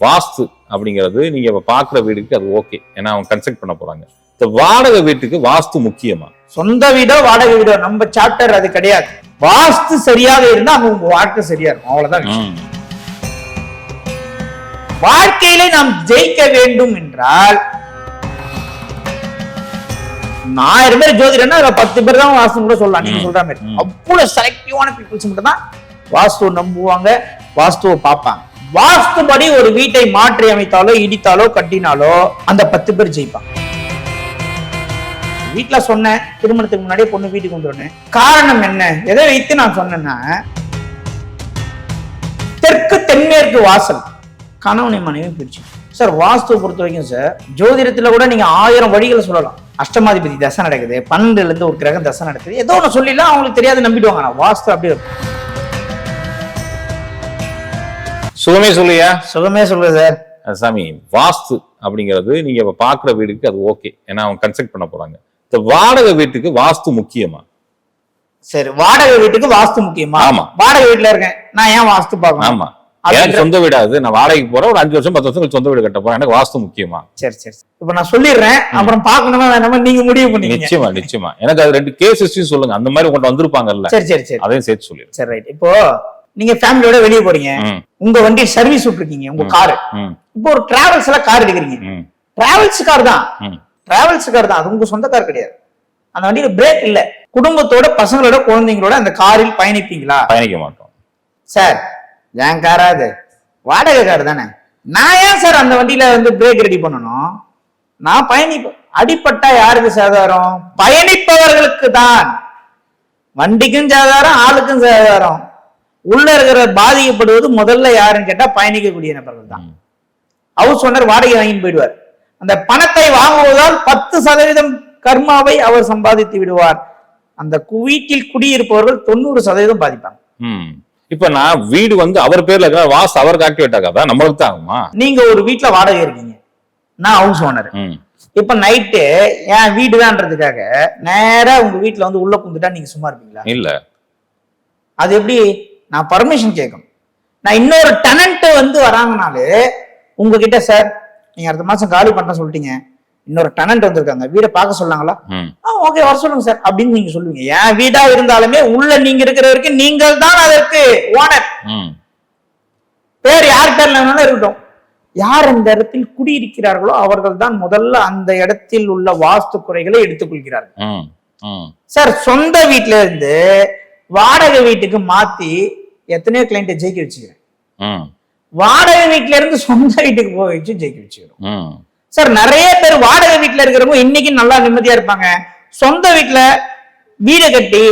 வாஸ்து அப்படிங்கிறது நீங்க இப்ப பாக்குற வீடுக்கு அது ஓகே ஏன்னா அவங்க கன்ஸ்ட்ரக்ட் பண்ண போறாங்க. இந்த வாடகை வீட்டுக்கு வாஸ்து முக்கியமா? சொந்த வீடோ வாடகை வீடோ நம்ம சாப்டர் அது கிடையாது. வாஸ்து சரியாக இருந்தா அங்க உங்க வாழ்க்கை சரியா இருக்கும். அவ்வளவுதான் வாழ்க்கையில நாம் ஜெயிக்க வேண்டும் என்றால் ஆயிரம் பேர் ஜோதிடம்னா அதுல பத்து பேர் தான் வாஸ்து கூட சொல்லலாம். நீங்க. சொல்ற மாதிரி. அவ்வளவு செலக்டிவான பீப்புள்ஸ் மட்டும் தான் வாஸ்துவை நம்புவாங்க வாஸ்துவை பார்ப்பாங்க. வாஸ்துபடி ஒரு வீட்டை மாற்றி அமைத்தாலோ இடித்தாலோ கட்டினாலோ அந்த பத்து பேர் ஜெயிப்பாங்க. வீட்டுல சொன்னேன் திருமணத்துக்கு முன்னாடியே பொண்ணு வீட்டுக்கு கொண்டு காரணம் என்ன? எதை வைத்து நான் சொன்னேன்னா தெற்கு தென்மேற்கு வாசல். கணவனை மனைவி பிரிச்சு சார் வாஸ்து பொறுத்த வரைக்கும் சார் ஜோதிடத்துல கூட நீங்க ஆயிரம் வழிகளை சொல்லலாம். அஷ்டமாதிபதி தசை நடக்குது பன்னெண்டுல இருந்து ஒரு கிரகம் தசை நடக்குது. ஏதோ ஒன்று சொல்லிடலாம் அவங்களுக்கு தெரியாது நம்பிடுவாங்க. வாஸ்து அப்படி இருக்கும். சுகமே சொல்லியா? சுகமே சொல்லுது சார். சாமி வாஸ்து அப்படிங்கிறது நீங்க இப்ப பாக்குற வீடுக்கு அது ஓகே. ஏன்னா அவங்க கன்ஸ்ட்ரக்ட் பண்ண போறாங்க. இந்த வாடகை வீட்டுக்கு வாஸ்து முக்கியமா? சரி வாடகை வீட்டுக்கு வாஸ்து முக்கியமா? ஆமா. வாடகை வீட்டுல இருக்கேன். நான் ஏன் வாஸ்து பார்க்கணும்? ஆமா. எனக்கு சொந்த வீடாது நான் வாடகைக்கு போறேன். ஒரு அஞ்சு வருஷம் பத்து வருஷம் சொந்த வீடு கட்ட போறேன். எனக்கு வாஸ்து முக்கியமா? சரி சரி இப்ப நான் சொல்லிடுறேன். அப்புறம் பார்க்கணுமா வேணாமா நீங்க முடிவு பண்ணீங்க நிச்சயமா நிச்சயமா. எனக்கு அது ரெண்டு கேசஸ் சொல்லுங்க. அந்த மாதிரி உங்கள்ட்ட வந்திருப்பாங்கல்ல. சரி சரி சரி. அதையும் சேர்த்து சொல்லிடுங்க சரி ரைட் இப்போ நீங்க ஃபேமிலியோட வெளியே போறீங்க. உங்க வண்டி சர்வீஸ் விட்டுருக்கீங்க உங்க. காரு இப்போ ஒரு டிராவல்ஸ்ல கார் எடுக்கிறீங்க. டிராவல்ஸ் கார் தான். டிராவல்ஸ் கார் தான். அது உங்க சொந்த கார் கிடையாது. அந்த வண்டியில பிரேக் இல்ல. குடும்பத்தோட பசங்களோட குழந்தைங்களோட அந்த காரில் பயணிப்பீங்களா? பயணிக்க மாட்டோம். சார் என் காரா அது? வாடகை கார் தானே? நான் ஏன் சார் அந்த வண்டியில வந்து பிரேக் ரெடி பண்ணணும்? நான் பயணிப்பேன் அடிப்பட்டா யாருக்கு சேதாரம்? பயணிப்பவர்களுக்கு தான். வண்டிக்கும் சேதாரம் ஆளுக்கும் சேதாரம். உள்ள இருக்கிற பாதிக்கப்படுவது முதல்ல யாருன்னு கேட்டா பயணிக்கக்கூடிய நபர்கள் தான். ஹவுஸ் ஓனர் வாடகை வாங்கிட்டு போயிடுவார். அந்த பணத்தை வாங்குவதால் பத்து சதவீதம் கர்மாவை அவர் சம்பாதித்து விடுவார். அந்த வீட்டில் குடியிருப்பவர்கள் தொண்ணூறு சதவீதம் பாதிப்பாங்க. இப்ப நான் வீடு வந்து அவர் பேர்ல இருக்கிற வாஸ்து அவருக்கு ஆக்டிவேட் ஆகாதா நம்மளுக்கு தான் ஆகுமா? நீங்க ஒரு வீட்ல வாடகை இருக்கீங்க. நான் ஹவுஸ் ஓனர். இப்ப நைட்டு என் வீடுதான்றதுக்காக நேரா உங்க வீட்ல வந்து உள்ள புந்துட்டா நீங்க சும்மா இருப்பீங்களா? இல்ல. அது எப்படி? நான் பர்மிஷன் கேட்கணும். நான் இன்னொரு டெனன்ட் வந்து வராங்கனாலே உங்ககிட்ட சார் நீங்க அடுத்த மாசம் காலி பண்ண சொல்லிட்டீங்க. இன்னொரு டெனன்ட் வந்திருக்காங்க. வீடை பார்க்க சொன்னாங்களா? ம், ஆ ஓகே வர சொல்லுங்க சார் அப்படின்னு நீங்க சொல்லுவீங்க. என் வீடா இருந்தாலுமே உள்ள நீங்க இருக்கிற வரைக்கும் நீங்கள் தான் அதற்கு ஓனர் பேர் யார் பேர்ல வேணாலும் இருக்கட்டும். யார் அந்த இடத்தில் குடியிருக்கிறார்களோ அவர்கள் தான் முதல்ல அந்த இடத்தில் உள்ள வாஸ்து குறைகளை எடுத்துக்கொள்கிறார்கள். சார் சொந்த வீட்ல இருந்து வாடகை வீட்டுக்கு மாத்தி எத்தனையோ கிளைண்ட்டை ஜெயிக்க வச்சுக்கிறேன். வாடகை வீட்ல இருந்து சொந்த வீட்டுக்கு போக வச்சு ஜெயிக்க வச்சுக்கிறோம். சார் நிறைய பேர் வாடகை வீட்ல இருக்கிறவங்க இன்னைக்கு நல்லா நிம்மதியா இருப்பாங்க. சொந்த வீட்ல வீடு கட்டி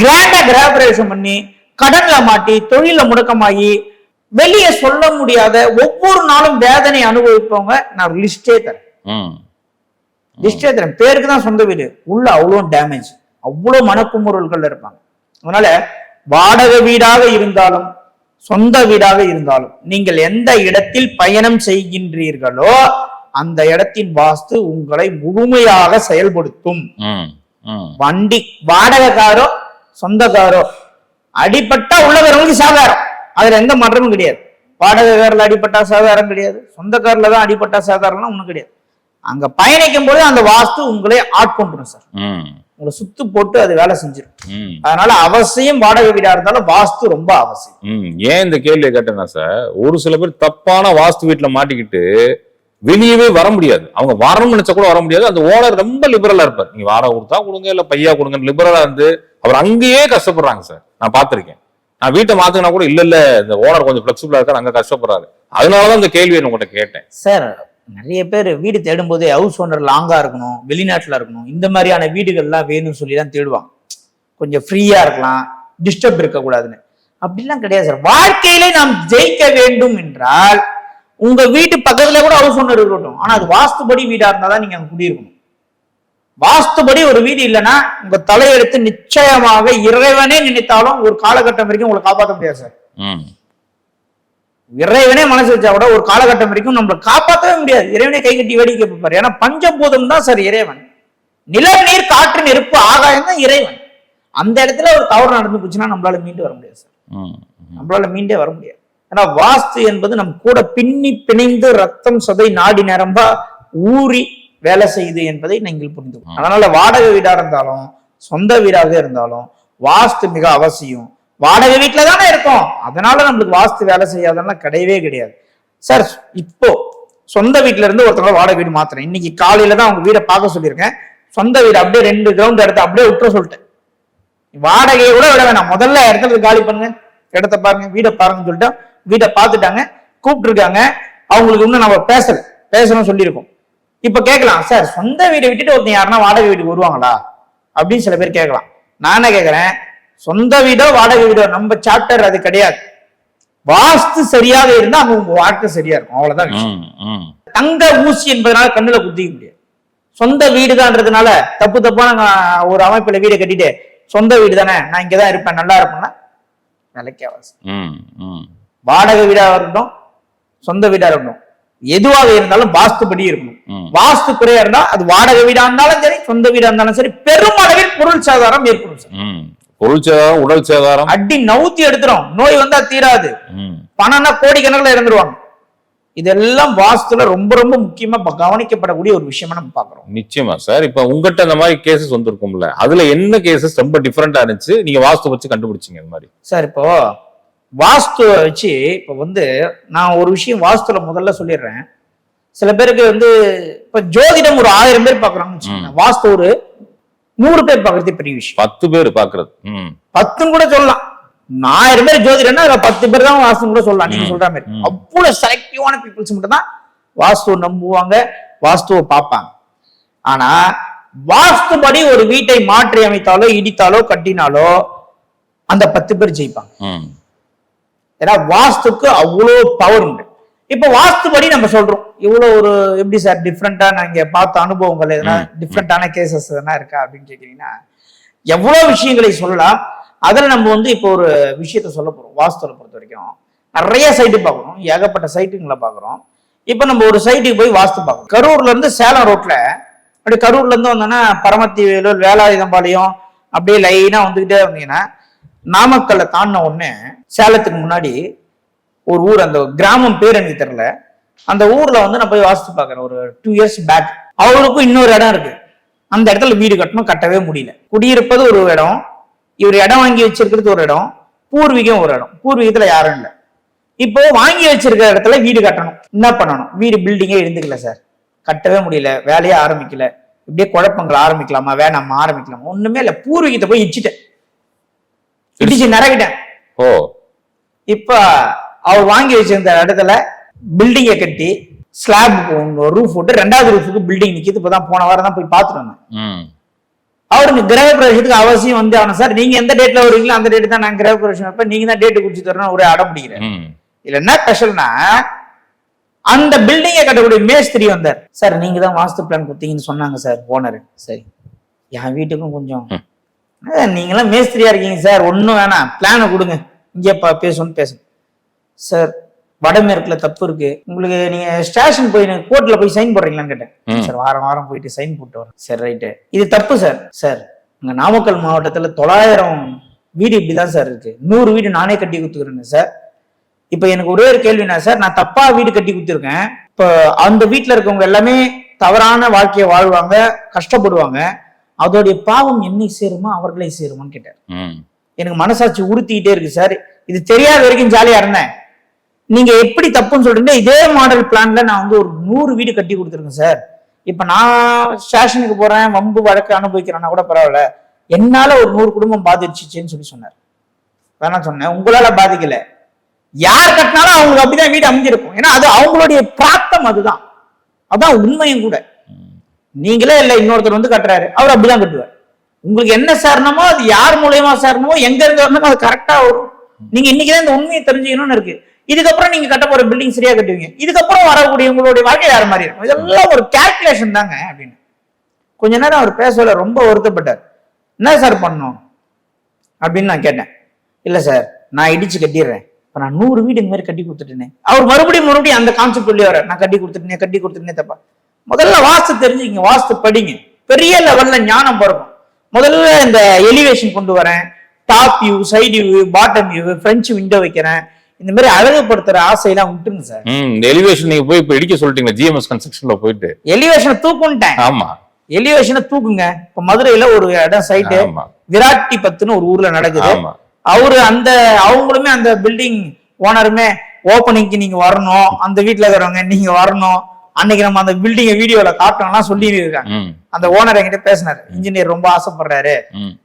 கிராண்டா கிராபரேஷன் பண்ணி கடன்ல மாட்டி தொழில முடக்கமாகி வெளியே சொல்ல முடியாத ஒவ்வொரு நாளும் வேதனை அனுபவிப்பவங்க நான் லிஸ்டே தரேன். லிஸ்டே தரேன். பேருக்கு தான் சொந்த வீடு. உள்ள அவ்வளோ டேமேஜ் அவ்வளோ மனக்குமுறல்கள் இருப்பாங்க. அதனால வாடகை வீடாக இருந்தாலும் சொந்த வீடாக இருந்தாலும் நீங்கள் எந்த இடத்தில் பயணம் செய்கின்றீர்களோ அந்த இடத்தின் வாஸ்து உங்களை முழுமையாக செயல்படுத்தும். வண்டி வாடகை காரோ சொந்த காரோ அடிப்பட்டா உள்ளவர்களுக்கு சாதாரம் அதுல எந்த மாற்றமும் கிடையாது. வாடகை கார்ல அடிப்பட்டா சாதாரம் கிடையாது. சொந்த கார்ல தான் அடிப்பட்டா சாதாரம்லாம் ஒண்ணும் கிடையாது. அங்க பயணிக்கும் போது அந்த வாஸ்து உங்களை ஆட்கொண்டுரும் சார். உங்களை சுத்து போட்டு அது வேலை செஞ்சிடும். அதனால அவசியம் வாடகை வீடா இருந்தாலும் வாஸ்து ரொம்ப அவசியம். ம். ஏன் இந்த கேள்வியை கேட்டேன்னா சார் ஒரு சில பேர் தப்பான வாஸ்து வீட்டுல மாட்டிக்கிட்டு வெளியவே வர முடியாது. அவங்க வரணும்னு நினைச்சா கூட வர முடியாது. அந்த ஓனர் ரொம்ப லிபரலா இருப்பார். நீங்க வாடகை கொடுத்தா கொடுங்க இல்ல பையா கொடுங்க லிபரலா இருந்து அவர் அங்கேயே கஷ்டப்படுறாங்க சார். நான் பார்த்திருக்கேன். நான் வீட்டை மாத்துனா கூட இல்ல இல்ல இந்த ஓனர் கொஞ்சம் பிளெக்சிபிளா இருக்காரு அங்க கஷ்டப்படுறாரு. அதனாலதான் இந்த கேள்வியை உங்கள்கிட்ட கேட்டேன். சார் நிறைய பேர் வீடு தேடும் போதே ஹவுஸ் ஓனர் லாங்காக இருக்கணும் வெளிநாட்டில் இருக்கணும். இந்த மாதிரியான வீடுகள்லாம் வேணும்னு சொல்லி தான் தேடுவாங்க. கொஞ்சம் ஃப்ரீயாக இருக்கலாம் டிஸ்டர்ப் இருக்கக்கூடாதுன்னு. அப்படிலாம் கிடையாது சார் வாழ்க்கையிலே நாம் ஜெயிக்க வேண்டும் என்றால் உங்க வீட்டு பக்கத்துல கூட ஹவுஸ் ஓனர் இருக்கட்டும். ஆனா அது வாஸ்துபடி வீடா இருந்தா தான் நீங்க அங்க குடியிருக்கணும். வாஸ்துபடி ஒரு வீடு இல்லைன்னா உங்க தலையெடுத்து நிச்சயமாக இறைவனே நினைத்தாலும் ஒரு காலகட்டம் வரைக்கும் உங்களை காப்பாற்ற முடியாது சார் இறைவனே மனசு வச்சா கூட ஒரு காலகட்டம் வரைக்கும் நம்மளை காப்பாற்றவே முடியாது. இறைவனே கை கட்டி வேடிக்கை பார்ப்பாரு. ஏன்னா பஞ்சபூதம் தான் சார் இறைவன். நிலம் நீர் காற்று நெருப்பு ஆகாயம் தான் இறைவன். அந்த இடத்துல ஒரு தவறு நடந்து போச்சுன்னா நம்மளால மீண்டு வர முடியாது சார். நம்மளால மீண்டே வர முடியாது. ஏன்னா வாஸ்து என்பது நம் கூட பின்னி பிணைந்து ரத்தம் சதை நாடி நிரம்ப ஊறி வேலை செய்யுது என்பதை நீங்கள் புரிந்து. அதனால வாடகை வீடா இருந்தாலும் சொந்த வீடாக இருந்தாலும் வாஸ்து மிக அவசியம். வாடகை வீட்டில் தானே இருக்கோம். அதனால நம்மளுக்கு வாஸ்து வேலை செய்யாதெல்லாம் கிடையவே கிடையாது. சார் இப்போ சொந்த வீட்ல இருந்து ஒருத்தவங்க வாடகை வீடு மாத்துறேன். இன்னைக்கு காலையில தான் அவங்க வீடை பார்க்க சொல்லியிருக்கேன். சொந்த வீடு அப்படியே ரெண்டு கிரவுண்ட் இடத்த அப்படியே விட்டுற சொல்லிட்டேன். வாடகையை கூட விட வேணாம். முதல்ல இடத்துல காலி பண்ணுங்க. இடத்த பாருங்க வீடை பாருங்கன்னு சொல்லிட்டு வீட்டை பார்த்துட்டாங்க. கூப்பிட்டுருக்காங்க. அவங்களுக்கு இன்னும் நம்ம பேசல. பேசணும்னு சொல்லியிருக்கோம். இப்ப கேட்கலாம். சார் சொந்த வீடை விட்டுட்டு ஒருத்தன் யாருன்னா வாடகை வீட்டுக்கு வருவாங்களா? அப்படின்னு சில பேர் கேட்கலாம். நான் என்ன சொந்த வீடோ வாடகை வீடோ நம்ம சாப்டர் அது கிடையாது வாஸ்து சரியாக இருந்தா அங்க உங்க வாழ்க்கை சரியா இருக்கும் அவ்வளவுதான். தங்க ஊசி என்பதனால கண்ணுல குத்திக்க முடியாது சொந்த வீடுதான்றதுனால தப்பு தப்பான ஒரு அமைப்புல வீடு கட்டிட்டு சொந்த வீடு தானே நான் இங்கதான் இருப்பேன் நல்லா இருப்பேன்னா நிலைக்கு அவசியம். வாடகை வீடா இருக்கட்டும் சொந்த வீடா இருக்கட்டும் எதுவாக இருந்தாலும் வாஸ்துபடி இருக்கணும் ம். வாஸ்து குறையா இருந்தா அது வாடகை வீடா இருந்தாலும் சரி சொந்த வீடா இருந்தாலும் சரி பெருமளவில் பொருள் சாதாரம் ஏற்படும் சார். பொருள் சேதாரம் உடல் சேதாரம். அடி நவுத்தி எடுத்துரும். நோய் வந்தா தீராது. பணம்னா கோடிக்கணக்கில் இறந்துருவாங்க. இதெல்லாம் வாஸ்துல ரொம்ப ரொம்ப முக்கியமா கவனிக்கப்படக்கூடிய ஒரு விஷயமா நம்ம பாக்குறோம் நிச்சயமா சார். இப்ப உங்ககிட்ட அந்த மாதிரி கேசஸ் வந்திருக்கும்ல அதுல என்ன கேசஸ் ரொம்ப டிஃபரெண்டா இருந்துச்சு? நீங்க வாஸ்து வச்சு கண்டுபிடிச்சீங்க இந்த மாதிரி. சார் இப்போ வாஸ்து வச்சு இப்போ வந்து நான் ஒரு விஷயம் வாஸ்துல முதல்ல சொல்லிடுறேன். சில பேருக்கு வந்து இப்ப ஜோதிடம் ஒரு ஆயிரம் பேர் வச்சுக்கோங்க. வாஸ்து ஒரு நூறு பேர் பாக்குறது பெரிய விஷயம். பத்து பேர் பாக்குறது. பத்துன்னு கூட சொல்லலாம். ஆயிரம் பேர் ஜோதிடம்னா பத்து பேர் தான் வாஸ்து கூட சொல்லலாம். நீங்க. சொல்ற மாதிரி. அவ்வளவு செலக்டிவான பீப்புள்ஸ் மட்டும் தான் வாஸ்துவை நம்புவாங்க வாஸ்துவை பார்ப்பாங்க. ஆனா வாஸ்துபடி ஒரு வீட்டை மாற்றி அமைத்தாலோ இடித்தாலோ கட்டினாலோ அந்த பத்து பேர் ஜெயிப்பாங்க. ஏன்னா வாஸ்துக்கு அவ்வளோ பவர் உண்டு. இப்போ வாஸ்துபடி நம்ம சொல்றோம். இவ்வளவு ஒரு எப்படி சார் டிஃப்ரெண்டா நாங்க பார்த்த அனுபவங்கள் எதனா. டிஃப்ரெண்டான கேசஸ் எதனா இருக்கா அப்படின்னு கேட்டீங்கன்னா எவ்வளவு விஷயங்களை சொல்லலாம் அதுல நம்ம வந்து இப்போ ஒரு விஷயத்த சொல்ல போறோம் வாஸ்துவை பொறுத்த வரைக்கும். நிறைய சைட்டு பார்க்குறோம் ஏகப்பட்ட சைட்டுங்களை பார்க்குறோம். இப்போ நம்ம ஒரு சைட்டுக்கு போய் வாஸ்து பார்க்கறோம். கரூர்ல இருந்து சேலம் ரோட்ல அப்படியே கரூர்ல இருந்து வந்தோம்னா பரமத்தி வேலூர் வேலாயுதம்பாளையம் அப்படியே லைனா வந்துகிட்டே வந்தீங்கன்னா நாமக்கல்ல தாண்டின உடனே சேலத்துக்கு முன்னாடி ஒரு ஊர் அந்த கிராமம் பேர் எனக்கு தெரியல. அந்த ஊர்ல வந்து நான் போய் வாஸ்து பார்க்கறேன். ஒரு டூ இயர்ஸ் பேக் அவருக்கும் இன்னொரு இடம் இருக்கு. அந்த இடத்துல வீடு கட்டணும் கட்டவே முடியல. குடியிருப்பது ஒரு இடம். இவர் இடம் வாங்கி வச்சிருக்கிறது ஒரு இடம். பூர்வீகம் ஒரு இடம். பூர்வீகத்துல யாரும் இல்லை. இப்போ வாங்கி வச்சிருக்கிற இடத்துல வீடு கட்டணும். என்ன பண்ணணும்? வீடு பில்டிங்கே இருந்துக்கல சார் கட்டவே முடியல. வேலையே ஆரம்பிக்கல. இப்படியே குழப்பங்கள் ஆரம்பிக்கலாமா? வேணாமா? ஆரம்பிக்கலாமா? ஒண்ணுமே இல்லை. பூர்வீகத்தை போய் இடிச்சிட்டேன். இடிச்சு நிறகிட்டேன் ஓ. இப்ப அவர் வாங்கி வச்சிருந்த இடத்துல பில்டிங்கை கட்டி ஸ்லாப் ரூஃப் போட்டு ரெண்டாவது ரூஃபுக்கு பில்டிங் நிக்குது. இப்பதான் போன வாரம் தான் போய் ம். அவருக்கு கிரக பிரவேசத்துக்கு அவசியம் வந்து ஆகணும் சார் நீங்க எந்த டேட்ல வருவீங்களோ அந்த டேட் தான் நான் கிரக பிரவேசம் வைப்பேன். நீங்க தான் டேட் குறிச்சு தரணும் ஒரே அடம் பிடிக்கிறேன். ம். இதுல என்ன ஸ்பெஷல்னா அந்த பில்டிங்கை கட்டக்கூடிய மேஸ்திரி வந்தார். சார் நீங்க தான் வாஸ்து பிளான் கொடுத்தீங்கன்னு சொன்னாங்க சார் ஓனர் சரி. என் வீட்டுக்கும் கொஞ்சம் ம். "அஹ், நீங்களாம் மேஸ்திரியா இருக்கீங்க சார். ஒன்றும் வேணாம். பிளானை கொடுங்க. இங்கே பேசணும்னு பேசணும் சார் வடமேற்குல தப்பு இருக்கு. உங்களுக்கு நீங்க ஸ்டேஷன் போய் கோர்ட்ல போய் சைன் போடுறீங்களான்னு கேட்டேன். சார் வாரம் வாரம் போயிட்டு சைன் போட்டு வரேன். சரி ரைட்டு இது தப்பு சார். சார் இங்க நாமக்கல் மாவட்டத்துல தொள்ளாயிரம் வீடு இப்படிதான் சார் இருக்கு. நூறு வீடு நானே கட்டி கொடுத்துக்கிறேங்க சார். இப்ப எனக்கு ஒரே ஒரு கேள்வினா சார் நான் தப்பா வீடு கட்டி கொடுத்துருக்கேன். இப்போ அந்த வீட்டுல இருக்கவங்க எல்லாமே தவறான வாழ்க்கையை வாழ்வாங்க கஷ்டப்படுவாங்க. அதோடைய பாவம் என்னை சேருமா அவர்களை சேருமான்னு கேட்டார் ம். எனக்கு மனசாட்சி உறுத்திக்கிட்டே இருக்கு சார். இது தெரியாத வரைக்கும் ஜாலியா இருந்தேன். நீங்க எப்படி தப்புன்னு சொல்றீங்க இதே மாடல் பிளான்ல நான் வந்து ஒரு நூறு வீடு கட்டி கொடுத்துருக்கேன் சார் இப்ப நான் ஸ்டேஷனுக்கு போறேன் வம்பு வழக்கு அனுபவிக்கிறேன்னா கூட பரவாயில்ல. என்னால ஒரு நூறு குடும்பம் பாதிச்சுச்சேன்னு சொல்லி சொன்னார். வேணா சொன்னேன். உங்களால பாதிக்கல. யார் கட்டினாலும் அவங்களுக்கு அப்படிதான் வீடு அமைஞ்சிருக்கும். ஏன்னா அது அவங்களுடைய பிராப்தம் அதுதான். அதான் உண்மையும் கூட. நீங்களே இல்லை இன்னொருத்தர் வந்து கட்டுறாரு. அவர் அப்படிதான் கட்டுவார். உங்களுக்கு என்ன சேரணுமோ அது யார் மூலயமா சேரணுமோ எங்க இருந்து வரணுமோ அது கரெக்டா வரும். நீங்க இன்னைக்குதான் இந்த உண்மையை தெரிஞ்சுக்கணும்னு இருக்கு. இதுக்கப்புறம் நீங்க கட்ட போற பில்டிங் சரியா கட்டுவீங்க. இதுக்கப்புறம் வரக்கூடிய உங்களுடைய வாழ்க்கை வேற மாதிரி இருக்கும். இதெல்லாம் ஒரு கால்குலேஷன் தாங்க அப்படின்னு. கொஞ்ச நேரம் அவர் பேசல ரொம்ப வருத்தப்பட்டார். என்ன சார் பண்ணும் அப்படின்னு நான் கேட்டேன். இல்ல சார் நான் இடிச்சு கட்டிடுறேன். இப்ப நான் நூறு வீடு இந்த மாதிரி கட்டி கொடுத்துட்டேனே. அவர் மறுபடியும் மறுபடியும் அந்த கான்செப்ட் சொல்லி வர நான் கட்டி கொடுத்துட்டேனே கட்டி கொடுத்துட்டேனே தப்பா. முதல்ல வாஸ்து தெரிஞ்சுங்க வாஸ்து படிங்க. பெரிய லெவல்ல ஞானம் பிறக்கும். முதல்ல இந்த எலிவேஷன் கொண்டு வரேன். Top view side view bottom view French window வைக்கிறேன். இந்த மாதிரி அழகுபடுத்துற ஆசையெல்லாம் விட்டுருங்க சார். எலிவேஷன் நீங்க போய் இப்ப இடிக்க சொல்லிட்டீங்க ஜிஎம்எஸ் கன்ஸ்ட்ரக்ஷன்ல போயிட்டு. எலிவேஷனை தூக்குன்ட்டேன். ஆமா. எலிவேஷனை தூக்குங்க. இப்ப மதுரையில ஒரு இடம் சைட்டு விராட்டி பத்துன்னு ஒரு ஊர்ல நடக்குது. அவரு அந்த அவங்களுமே அந்த பில்டிங் ஓனருமே ஓப்பனிங்க்கு நீங்க வரணும். அந்த வீட்ல இருக்கிறவங்க நீங்க வரணும். அன்னைக்கு நம்ம அந்த பில்டிங்கை வீடியோல காட்டணும்லாம் சொல்லி இருக்காங்க அந்த ஓனர் என்கிட்ட பேசினாரு. இன்ஜினியர் ரொம்ப ஆசைப்படுறாரு.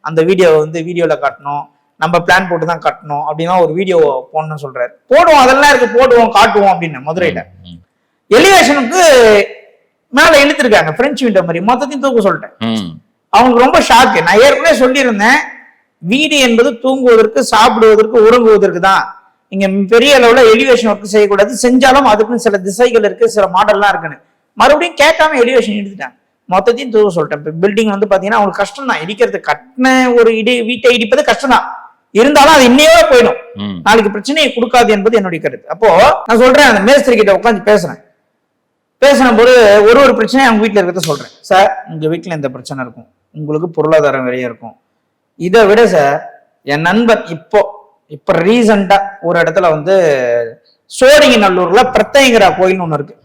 அந்த வீடியோவை வந்து வீடியோல காட்டணும். நம்ம பிளான் போட்டு தான் கட்டணும் அப்படின்னா ஒரு வீடியோ போடணும்னு சொல்றாரு. போடுவோம் அதெல்லாம் இருக்கு போடுவோம் காட்டுவோம் அப்படின்னு மதுரையில. எலிவேஷனுக்கு மேல இழுத்துருக்காங்க பிரெஞ்சு விண்டோ மாதிரி. மொத்தத்தையும் தூக்க சொல்லிட்டேன். அவங்களுக்கு ரொம்ப ஷாக்கு நான் ஏற்கனவே சொல்லியிருந்தேன் வீடு என்பது தூங்குவதற்கு சாப்பிடுவதற்கு உறங்குவதற்கு தான். இங்க பெரிய அளவுல எலிவேஷன் ஒர்க் செய்யக்கூடாது. செஞ்சாலும் அதுக்கும் சில திசைகள் இருக்கு சில மாடல்லாம் இருக்குன்னு. மறுபடியும் கேட்காம எலிவேஷன் எடுத்துட்டாங்க மொத்தத்தையும் தூக்க சொல்லிட்டேன். இப்போ பில்டிங் வந்து பாத்தீங்கன்னா அவங்களுக்கு கஷ்டம் தான் இடிக்கிறது கட்டின ஒரு இடி வீட்டை இடிப்பது கஷ்டம் தான் இருந்தாலும் அது இன்னையே போயிடும். நாளைக்கு பிரச்சனையை கொடுக்காது என்பது என்னுடைய கருத்து. அப்போ நான் சொல்றேன் அந்த மேஸ்திரி கிட்ட உட்காந்து பேசுறேன். பேசின போது ஒரு ஒரு பிரச்சனையும் அவங்க வீட்டில் இருக்கிறத சொல்றேன். சார் உங்க வீட்டில் இந்த பிரச்சனை இருக்கும். உங்களுக்கு பொருளாதாரம் நிறைய இருக்கும். இதை விட சார் என் நண்பன் இப்போ இப்போ ரீசண்டா ஒரு இடத்துல வந்து சோழிங்கி நல்லூர்ல பிரத்யங்கிரா கோயில்னு ஒன்று இருக்கு.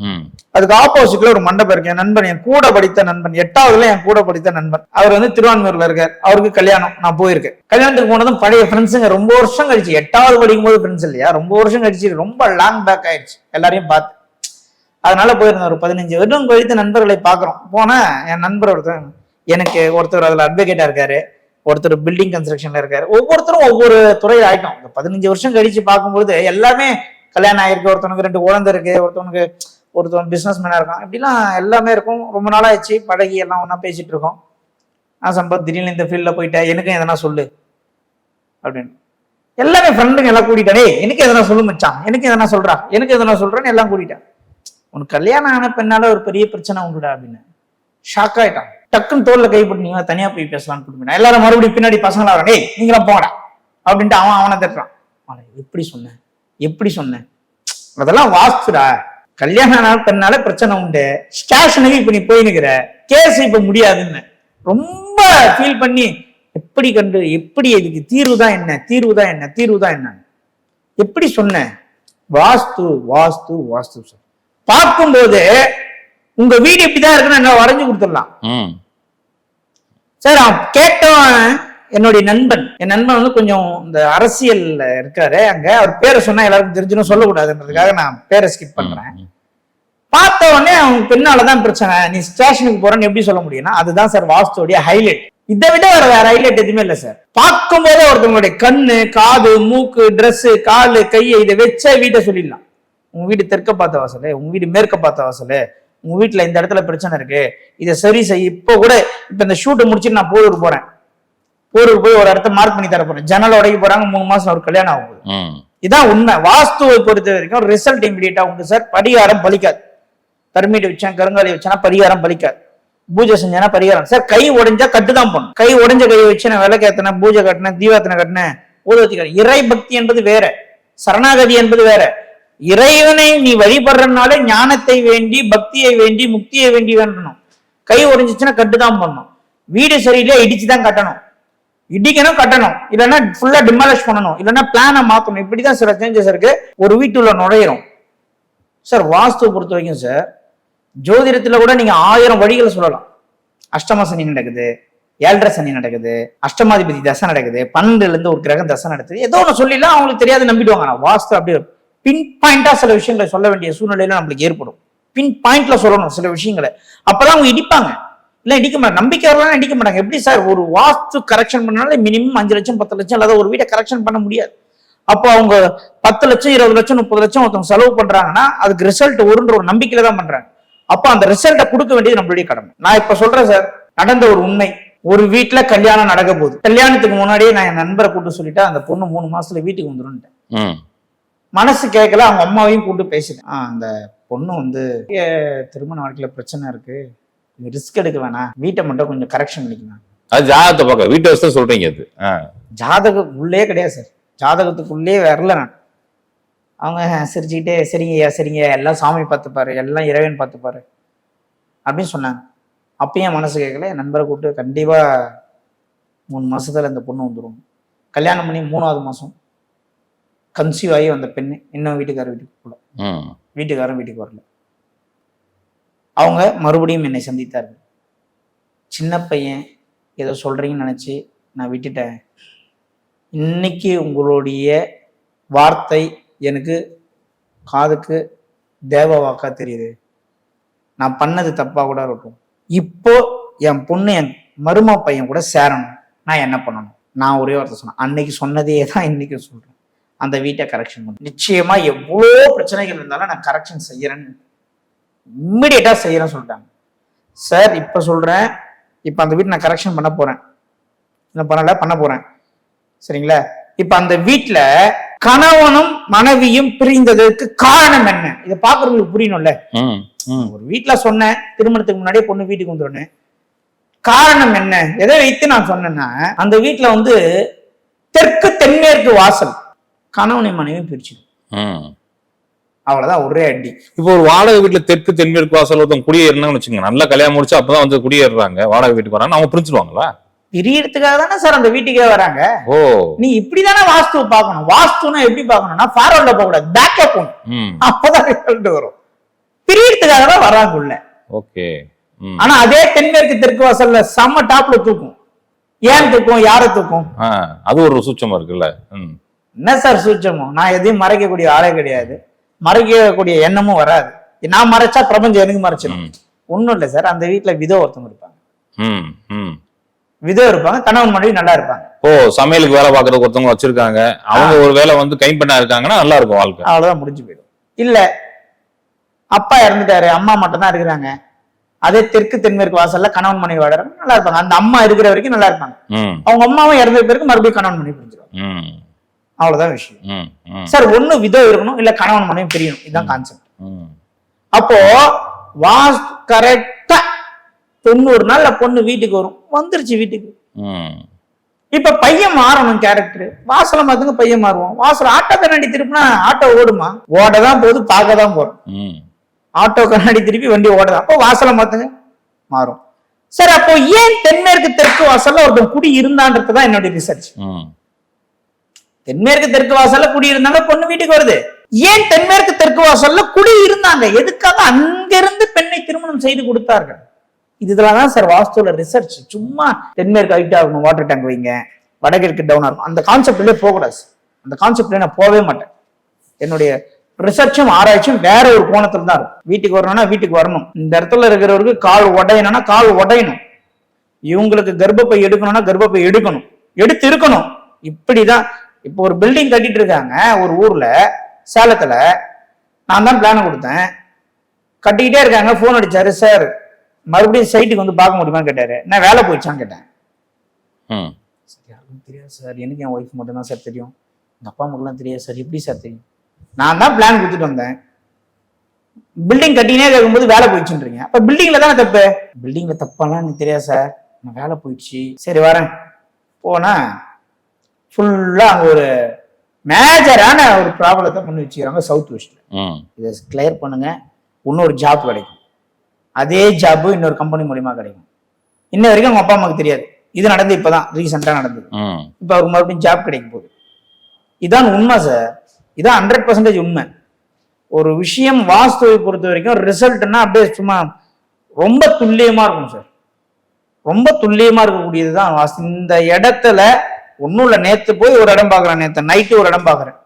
அதுக்கு ஆப்போசிட்ல ஒரு மண்டபம் இருக்கு. என் நண்பன் என் கூட படித்த நண்பன் எட்டாவதுல என் கூட படித்த நண்பன். அவர் வந்து திருவான்மையூர்ல இருக்கார். அவருக்கு கல்யாணம் நான் போயிருக்கேன். கல்யாணத்துக்கு போனதும் பழைய ஃப்ரெண்ட்ஸுங்க ரொம்ப வருஷம் கழிச்சு எட்டாவது படிக்கும் போது ஃப்ரெண்ட்ஸ் இல்லையா? ரொம்ப வருஷம் கழிச்சு ரொம்ப லாங் பேக் ஆயிடுச்சு. எல்லாரையும் பார்த்து. அதனால போயிருந்தேன் ஒரு பதினஞ்சு வருடம் கழித்து நண்பர்களை பார்க்குறோம். போனேன் என் நண்பர் ஒருத்தர் எனக்கு ஒருத்தர் அதுல அட்வொகேட்டா இருக்காரு. ஒருத்தர் பில்டிங் கன்ஸ்ட்ரக்ஷன்ல இருக்காரு. ஒவ்வொருத்தரும் ஒவ்வொரு துறையில் ஆயிட்டோம். இந்த பதினஞ்சு வருஷம் கழிச்சு பார்க்கும்போது எல்லாமே கல்யாணம் ஆகிருக்கு ஒருத்தவனுக்கு ரெண்டு குழந்தை இருக்கு ஒருத்தவனுக்கு ஒருத்தவன் பிஸ்னஸ் மேனாக இருக்கான். இப்படிலாம் எல்லாமே இருக்கும். ரொம்ப நாளாச்சு பழகி எல்லாம் ஒன்றா பேசிகிட்டு இருக்கோம். நான் சம்பத் திடீர்னு இந்த ஃபீல்டில் போயிட்டேன் எனக்கும் எதனா சொல்லு. அப்படின்னு. எல்லாமே ஃப்ரெண்டுங்க எல்லாம் கூட்டிட்டேன் எனக்கு எதனா சொல்லு மச்சான். எனக்கு எதனா சொல்கிறா எனக்கு எதனா சொல்கிறேன்னு எல்லாம் கூட்டிட்டேன். உனக்கு கல்யாணம் ஆன பெண்ணால ஒரு பெரிய பிரச்சனை உண்டுடா அப்படின்னு. ஷாக் ஆகிட்டான் டக்குன்னு தோலில் கைப்பட்டு நீங்கள் தனியாக போய் பேசலாம்னு கூப்பிட்டு எல்லாரும் மறுபடியும் பின்னாடி பசங்களாக டேய் நீங்களாம் போங்கடா அப்படின்ட்டு அவன் அவனை தட்டுறான். அவனை எப்படி சொன்னேன் எப்படி சொன்னேன்? அதெல்லாம் வாஸ்துடா. கல்யாணம் ஆன பெண்ணால பிரச்சனை உண்டு. ஸ்டேஷனுக்கு இப்ப நீ போயினுக்கிற கேஸ் இப்ப முடியாதுன்னு. ரொம்ப ஃபீல் பண்ணி எப்படி கண்டு எப்படி இதுக்கு தீர்வு தான் என்ன? தீர்வு தான் என்ன? தீர்வு தான் என்ன? எப்படி சொன்னேன்? வாஸ்து வாஸ்து வாஸ்து சார் பார்க்கும்போது உங்க வீடு இப்படிதான் இருக்குன்னு என்ன வரைஞ்சு கொடுத்துடலாம். ம். சார் அவன் கேட்டவன் என்னுடைய நண்பன். என் நண்பன் வந்து கொஞ்சம் இந்த அரசியல்ல இருக்காரு. அங்க அவர் பேரை சொன்னா எல்லாருக்கும் தெரிஞ்சுன்னு சொல்லக்கூடாதுன்றதுக்காக நான் பேரை ஸ்கிப் பண்றேன். பார்த்த உடனே அவன் பின்னாலதான் பிரச்சனை. நீ ஸ்டேஷனுக்கு போறேன்னு எப்படி சொல்ல முடியும்னா அதுதான் சார் வாஸ்துவோடைய ஹைலைட் இதை விட வேற வேற ஹைலைட் எதுவுமே இல்லை சார் பார்க்கும் போதே ஒருத்தவங்களுடைய கண்ணு காது மூக்கு Dress காலு கையை இதை வச்சே வீட்டை சொல்லிடலாம். உங்க வீடு தெற்க பார்த்த வாசலு உங்க வீடு மேற்க பார்த்த வாசலு உங்க வீட்டுல இந்த இடத்துல பிரச்சனை இருக்கு. இதை சரி செய் இப்போ கூட இப்ப இந்த ஷூட்டை முடிச்சுட்டு நான் போரூர் போறேன். போரூர் போய் ஒரு இடத்த மார்க் பண்ணி தர போறேன். ஜன்னல் உடைக்க போறாங்க மூணு மாசம் ஒரு கல்யாணம் ஆகும் இதான் உண்மை. வாஸ்துவை பொறுத்த வரைக்கும் ரிசல்ட் இமீடியட்டா உண்டு சார் பரிகாரம் பலிக்காது. தர்மீடு வச்சேன் கருங்காலி வச்சேனா பரிகாரம் பலிக்காது. பூஜை செஞ்சேனா பரிகாரம். சார் கை உடைஞ்சா கட்டு தான் பண்ணும் கை உடைஞ்ச கையை வச்சு நான் விளக்கேத்தினேன் பூஜை கட்டினேன் தீபாத்தனை கட்டினேன் ஊதவத்தி கட்டினேன். இறை பக்தி என்பது வேற. சரணாகதி என்பது வேற. இறைவனை நீ வழிபடுறதுனால ஞானத்தை வேண்டி பக்தியை வேண்டி முக்தியை வேண்டி வேண்டணும். கை உடைஞ்சிச்சுன்னா கட்டு தான் பண்ணணும் வீடு சரியில்லையா இடிச்சு தான் கட்டணும். இடிக்கணும் கட்டணும். இல்லைன்னா ஃபுல்லா டிமாலிஷ் பண்ணணும். இல்லைன்னா பிளானை மாற்றணும் இப்படிதான் சில சேஞ்சஸ் இருக்கு. ஒரு வீட்டுள்ள நுழையிறோம். சார் வாஸ்து பொறுத்த வரைக்கும் சார் ஜோதிடத்துல கூட நீங்க ஆயிரம் வழிகளை சொல்லலாம். அஷ்டம சனி நடக்குது ஏழரை சனி நடக்குது அஷ்டமாதிபதி தசை நடக்குது பன்னெண்டுல இருந்து ஒரு கிரகம் தசை நடக்குது. ஏதோ ஒன்று சொல்லிலாம் அவங்களுக்கு தெரியாது நம்பிடுவாங்க. ஆனா வாஸ்து அப்படி பின் பாயிண்டா சில விஷயங்களை சொல்ல வேண்டிய சூழ்நிலையில நம்மளுக்கு ஏற்படும். பின் பாயிண்ட்ல சொல்லணும் சில விஷயங்களை. அப்பதான் அவங்க இடிப்பாங்க. இல்ல இடிக்க மாட்டாங்க. நம்பிக்கை வரலாம் இடிக்க மாட்டாங்க. எப்படி சார் ஒரு வாஸ்து கரெக்ஷன் பண்ணனால மினிமம் அஞ்சு லட்சம் பத்து லட்சம் இல்லாத ஒரு வீட்டை கரெக்ஷன் பண்ண முடியாது. அப்போ அவங்க பத்து லட்சம் இருபது லட்சம் முப்பது லட்சம் ஒருத்தவங்க செலவு பண்றாங்கன்னா அதுக்கு ரிசல்ட் வருன்ற ஒரு நம்பிக்கையில தான் பண்றாங்க. அப்போ அந்த ரிசல்ட்டை கொடுக்க வேண்டியது நம்மளுடைய கடமை. நான் இப்ப சொல்றேன் சார் நடந்த ஒரு உண்மை. ஒரு வீட்ல கல்யாணம் நடக்க போகுது. கல்யாணத்துக்கு முன்னாடியே நான் என் நண்பரை கூட்டு சொல்லிட்டேன் அந்த பொண்ணு மூணு மாசத்துல வீட்டுக்கு வந்துடும் மனசு கேட்கல அவங்க அம்மாவையும் கூட்டு பேசிட்டேன். அந்த பொண்ணு வந்து "ஏ, திருமண வாழ்க்கையில பிரச்சனை இருக்கு. ரிஸ்க் எடுக்க வேணாம் வீட்டை மட்டும் கொஞ்சம் கரெக்ஷன் பண்ணிக்கலாம் அது ஜாதகத்தை பார்க்க வீட்டை வச்சு தான் சொல்றீங்க அது. ஜாதகம் உள்ளே கிடையாது சார். ஜாதகத்துக்குள்ளே வரல நான். அவங்க சிரிச்சுக்கிட்டே சரிங்க ஐயா சரிங்க எல்லாம் சாமி பார்த்துப்பாரு எல்லாம் இறைவன் பார்த்துப்பாரு அப்படின்னு சொன்னாங்க. அப்பயும் மனசு கேட்கல என் நண்பரை கூப்பிட்டு கண்டிப்பா மூணு மாசத்துல இந்த பொண்ணு வந்துடும் கல்யாணம் பண்ணி மூணாவது மாசம். கன்சீவ் ஆகி வந்த பெண்ணு இன்னும் வீட்டுக்கார வீட்டுக்கு போகல. வீட்டுக்காரன் வீட்டுக்கு வரல. அவங்க மறுபடியும் என்னை சந்தித்தார்கள். சின்ன பையன் ஏதோ சொல்கிறீங்கன்னு நினச்சி நான் விட்டுட்டேன். இன்னைக்கு உங்களுடைய வார்த்தை எனக்கு காதுக்கு தேவ வாக்கா தெரியுது. நான் பண்ணது தப்பாக கூட இருக்கட்டும். இப்போ என் பொண்ணு என் மரும பையன் கூட சேரணும். நான் என்ன பண்ணணும்? நான் ஒரே வார்த்தை சொன்னேன். அன்னைக்கு சொன்னதே தான் இன்னைக்கு சொல்கிறேன் அந்த வீட்டை கரெக்ஷன் பண்ணு நிச்சயமாக எவ்வளோ பிரச்சனைகள் இருந்தாலும் நான் கரெக்ஷன் செய்கிறேன்னு இம்மிடியட்டா செய்யறேன்னு சொல்லிட்டாங்க. சார் இப்ப சொல்றேன். இப்ப அந்த வீட்டை நான் கரெக்ஷன் பண்ண போறேன். என்ன பண்ணல பண்ண போறேன். சரிங்களா? இப்ப அந்த வீட்ல கணவனும் மனைவியும் பிரிந்ததற்கு காரணம் என்ன? இதை பாக்குறவங்களுக்கு புரியணும்ல? ஒரு வீட்ல சொன்னேன் திருமணத்துக்கு முன்னாடியே பொண்ணு வீட்டுக்கு வந்துடனே காரணம் என்ன? எதை வைத்து நான் சொன்னேன்னா அந்த வீட்ல வந்து தெற்கு தென்மேற்கு வாசல். கணவனை மனைவி பிரிச்சு ம். அவ்வளவுதான் ஒரே அடி. இப்போ ஒரு வாடகை வீட்டுல தெற்கு தென்மேற்கு வாசல் ஒருத்தவங்க குடியேறினாங்கன்னு வச்சுக்கோங்க. நல்லா கல்யாணம் முடிச்சு அப்பதான் வந்து குடியேறுறாங்க. வாடகை வீட்டுக்கு வராங்க. அவங்க பிரிஞ்சிருவாங்களா? பிரியறதுக்காக தானே சார் அந்த வீட்டுக்கே வராங்க. ஓ. நீ இப்படிதானே வாஸ்துவை பார்க்கணும். வாஸ்துனா எப்படி பார்க்கணும்னா ஃபார்வர்ட்ல போக கூடாது பேக்ல போகணும் அப்பதான் ரிசல்ட் வரும். பிரியறதுக்காக தான் வராங்க உள்ள. ஓகே. ஆனா அதே தென்மேற்கு தெற்கு வாசல்ல செம்ம டாப்ல தூக்கும். ஏன் தூக்கும்? யாரை தூக்கும்? அது ஒரு சூட்சமா இருக்குல்ல. என்ன சார் சூட்சமம் நான் எதையும் மறைக்கக்கூடிய ஆளே கிடையாது. மறைக்கக்கூடிய எண்ணமும் வராது. நான் மறைச்சா பிரபஞ்சம் எனக்கு மறைச்சிடும் ம். ஒண்ணும் இல்லை சார். அந்த வீட்ல விதோ ஒருத்தவங்க இருப்பாங்க. விதோ இருப்பாங்க கணவன் மனைவி நல்லா இருப்பாங்க. ஓ சமையலுக்கு வேலை பார்க்கறதுக்கு ஒருத்தவங்க வச்சிருக்காங்க. அவங்க ஒரு வேலை வந்து கைம்பெண்ணா இருக்காங்கன்னா நல்லா இருக்கும் வாழ்க்கை. அவ்வளவுதான் முடிஞ்சு போயிடும். இல்ல அப்பா இறந்துட்டாரு அம்மா மட்டும் தான் இருக்கிறாங்க. அதே தெற்கு தென்மேற்கு வாசல்ல கணவன் மனைவி வாடுறாங்க நல்லா இருப்பாங்க. அந்த அம்மா இருக்கிற வரைக்கும் நல்லா இருப்பாங்க. அவங்க அம்மாவும் இறந்த பிறகு மறுபடியும் கணவன் மனைவி புரிஞ்சிருவாங்க. அவ்வளவுதான் விஷயம். சார் ஒண்ணு விதோ இருக்கணும் இல்ல கணவன் மனைவி பிரியணும். இதுதான் கான்செப்ட் அப்போ வாஸ் கரெக்டா தொண்ணூறு நாள்ல பொண்ணு வீட்டுக்கு வரும். வந்துருச்சு வீட்டுக்கு. இப்ப பையன் மாறணும் கேரக்டர் வாசல மாத்துங்க பையன் மாறுவோம் வாசல் ஆட்டோ கண்ணாடி திருப்பினா ஆட்டோ ஓடுமா? ஓட தான் போகுது பார்க்க தான் போறோம் ஆட்டோ கண்ணாடி திருப்பி வண்டி ஓடுது. அப்போ வாசல மாத்துங்க மாறும். சார் அப்போ ஏன் தென்மேற்கு தெற்கு வாசல்ல ஒருத்தன் குடி இருந்தான்றது தான் என்னுடைய ரிசர்ச் தென்மேற்கு தெற்கு வாசல்ல குடியிருந்தாங்க பொண்ணு வீட்டுக்கு வருது. ஏன் தென்மேற்கு தெற்கு வாசல்ல குடி இருந்தாங்க? எதுக்காக அங்கிருந்து பெண்ணை திருமணம் செய்து கொடுத்தார்கள்? இதுல தான் சார் வாஸ்துல ரிசர்ச் சும்மா தென்மேற்கு ஹைட்டா இருக்கணும் வாட்டர் டேங்க் வைங்க வடகிழக்கு டவுன் இருக்கும். அந்த கான்செப்ட்லயே போகக்கூடாது அந்த கான்செப்ட்ல நான் போகவே மாட்டேன். என்னுடைய ரிசர்ச்சும் ஆராய்ச்சியும் வேற ஒரு கோணத்துல தான் இருக்கும். வீட்டுக்கு வரணும்னா வீட்டுக்கு வரணும். இந்த இடத்துல இருக்கிறவருக்கு கால் உடையணும்னா கால் உடையணும். இவங்களுக்கு கர்ப்பப்பை எடுக்கணும்னா கர்ப்பப்பை எடுக்கணும். எடுத்து இருக்கணும் இப்படிதான் இப்போ ஒரு பில்டிங் கட்டிட்டு இருக்காங்க ஒரு ஊர்ல சேலத்துல. நான் தான் பிளான் கொடுத்தேன். கட்டிக்கிட்டே இருக்காங்க ஃபோன் அடிச்சாரு சார் மறுபடியும் சைட்டுக்கு வந்து பார்க்க முடியுமான்னு கேட்டாரு. நான் வேலை போயிடுச்சான்னு கேட்டேன். யாருக்கும் தெரியாது சார் எனக்கு என் ஒய்ஃப் மட்டும் தான் சார் தெரியும். எங்க அப்பா அம்மாக்கெல்லாம் தெரியாது சார் எப்படி சார் தெரியும்? நான் தான் பிளான் கொடுத்துட்டு வந்தேன். பில்டிங் கட்டினே இருக்கும்போது வேலை போயிடுச்சுன்றீங்க. அப்ப பில்டிங்ல தானே தப்பு? பில்டிங்ல தப்பெல்லாம் எனக்கு தெரியாது சார் நான் வேலை போயிடுச்சு. சரி வரேன். போனா ஃபுல்லா அங்க ஒரு மேஜரான ஒரு ப்ராப்ளத்தை பண்ணி வச்சுக்கிறாங்க சவுத் வெஸ்ட்ல இதை கிளியர் பண்ணுங்க. இன்னொரு ஜாப் கிடைக்கும். அதே ஜாப் இன்னொரு கம்பெனி மூலியமா கிடைக்கும். இன்ன வரைக்கும் அவங்க அப்பா அம்மாவுக்கு தெரியாது. இது நடந்து இப்பதான் ரீசெண்டா நடந்தது. இப்போ அவருக்கு மறுபடியும் ஜாப் கிடைக்க போகுது. இதான் உண்மை சார் இதான் ஹண்ட்ரட் பர்சன்டேஜ் உண்மை. ஒரு விஷயம் வாஸ்துவை பொறுத்த வரைக்கும் ரிசல்ட்னா அப்படியே சும்மா ரொம்ப துல்லியமா இருக்கும் சார் ரொம்ப துல்லியமா இருக்கக்கூடியது தான் வாஸ்து. இந்த இடத்துல ஒன்றும் இல்லை நேற்று போய் ஒரு இடம் பார்க்குறேன் நேற்று நைட்டு ஒரு இடம் பார்க்குறேன்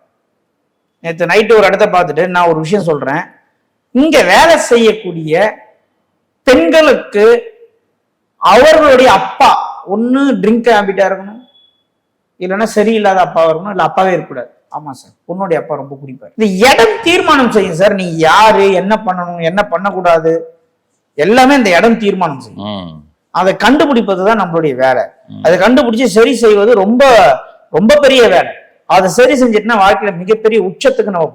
நேற்று நைட்டு ஒரு இடத்த பார்த்துட்டு நான் ஒரு விஷயம் சொல்கிறேன் இங்கே வேலை செய்யக்கூடிய பெண்களுக்கு அவர்களுடைய அப்பா ஒன்று ட்ரிங்க் ஹேபிட்டாக இருக்கணும். இல்லைன்னா சரியில்லாத அப்பாவாக இருக்கணும் இல்லை அப்பாவே இருக்கக்கூடாது. ஆமாம் சார் பொண்ணுடைய அப்பா ரொம்ப குடிப்பார் இந்த இடம் தீர்மானம் செய்யும் சார் நீ யாரு என்ன பண்ணணும் என்ன பண்ணக்கூடாது? எல்லாமே இந்த இடம் தீர்மானம் செய்யும். அதை கண்டுபிடிப்பது தான் நம்மளுடைய வேலை. அதை கண்டுபிடிச்சு சரி செய்வது ரொம்ப ரொம்ப பெரிய வேலை. அதை சரி செஞ்சுட்டுனா வாழ்க்கையில மிகப்பெரிய உச்சத்துக்கு நம்ம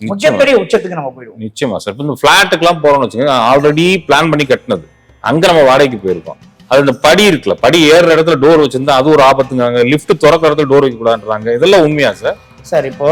நிச்சயமா. மிகப்பெரிய உச்சத்துக்கு நம்ம போயிடுவோம். நிச்சயமா சார் இந்த ஃபிளாட்டுக்கெல்லாம் போறோம்னு வச்சுக்கோங்க ஆல்ரெடி பிளான் பண்ணி கட்டினது. அங்க நம்ம வாடகைக்கு போயிருக்கோம். அது இந்த படி இருக்குல்ல படி ஏறுற இடத்துல டோர் வச்சிருந்தா அது ஒரு ஆபத்துங்காங்க லிஃப்ட் திறக்கிற இடத்துல டோர் வைக்க கூடாதுன்றாங்க இதெல்லாம் உண்மையா சார் சார் இப்போ